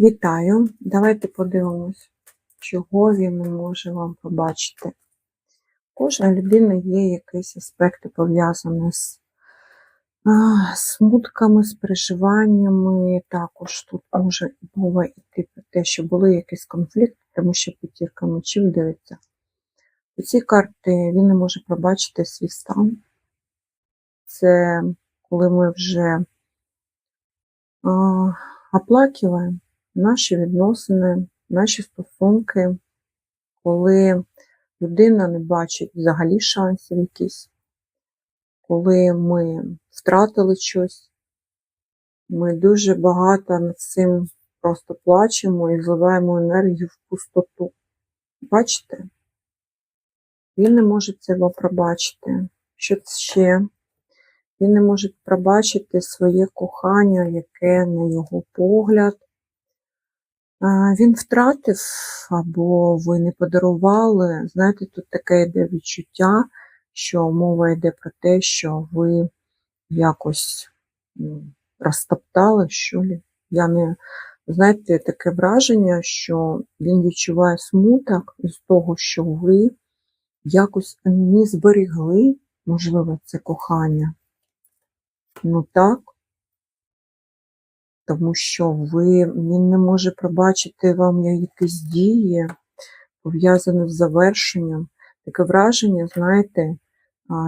Вітаю! Давайте подивимось, чого він не може вам побачити. У кожної людини є якісь аспекти пов'язані з смутками, з переживаннями. Також тут може мова йти про те, що були якісь конфлікти, тому що п'ятірка мечів дивиться. У цій карти він не може пробачити свій стан. Це коли ми вже оплакиваємо наші відносини, наші стосунки, коли людина не бачить взагалі шансів якісь, коли ми втратили щось, ми дуже багато над цим просто плачемо і зливаємо енергію в пустоту. Бачите? Він не може цього пробачити. Що ще? Він не може пробачити своє кохання, яке, на його погляд, він втратив або ви не подарували. Знаєте, тут таке йде відчуття, що мова йде про те, що ви якось розтоптали, що лі. Я не, знаєте, таке враження, що він відчуває смуток із того, що ви якось не зберегли, можливо, це кохання. Ну так, тому що ви, він не може пробачити вам якісь дії, пов'язані з завершенням. Таке враження, знаєте,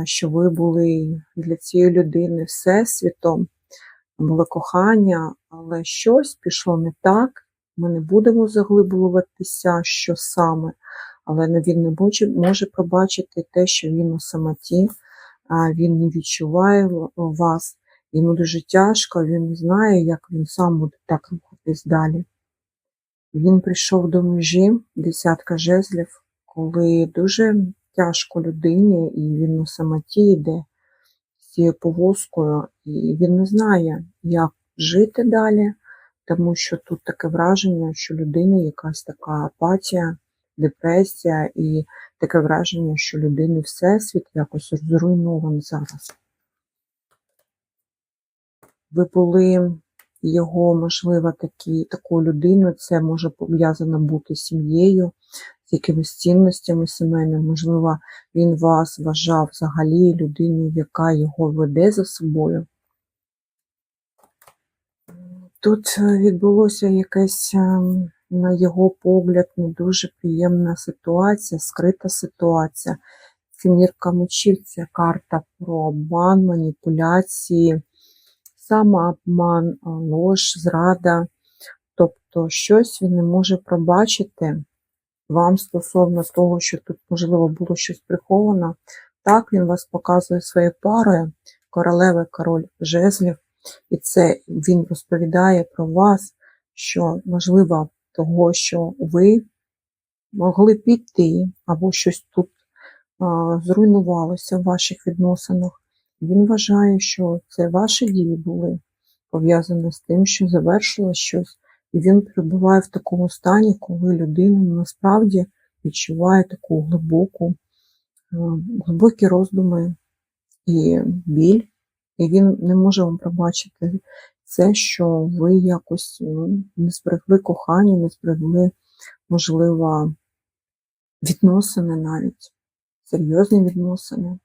що ви були для цієї людини всесвітом, було кохання, але щось пішло не так. Ми не будемо заглиблюватися, що саме, але він не може, пробачити те, що він у самоті, він не відчуває вас. Йому дуже тяжко, він не знає, як він сам буде так рухатись далі. Він прийшов до межі, десятка жезлів, коли дуже тяжко людині, і він на самоті йде з цією повозкою, і він не знає, як жити далі, тому що тут таке враження, що людини якась така апатія, депресія, і таке враження, що людини всесвіт якось зруйнований зараз ви були його, можливо, такі, такою людиною, це може пов'язано бути з сім'єю, з якимись цінностями сімейними. Можливо, він вас вважав взагалі людиною, яка його веде за собою. Тут е, відбулося якась, ем, на його погляд, не дуже приємна ситуація, скрита ситуація. Сімірка мечів це карта про обман, маніпуляції самообман, лож, зрада. Тобто щось він не може пробачити вам стосовно того, що тут, можливо, було щось приховано. Так, він вас показує своєю парою, королева, король жезлів, і це він розповідає про вас, що, можливо, того, що ви могли піти, або щось тут а, зруйнувалося в ваших відносинах. Він вважає, що це ваші дії були пов'язані з тим, що завершилось щось, і він перебуває в такому стані, коли людина насправді відчуває таку глибоку, е, глибокі роздуми і біль, і він не може вам пробачити це, що ви якось ну, не зберегли кохання, не зберегли, можливо, відносини навіть, серйозні відносини.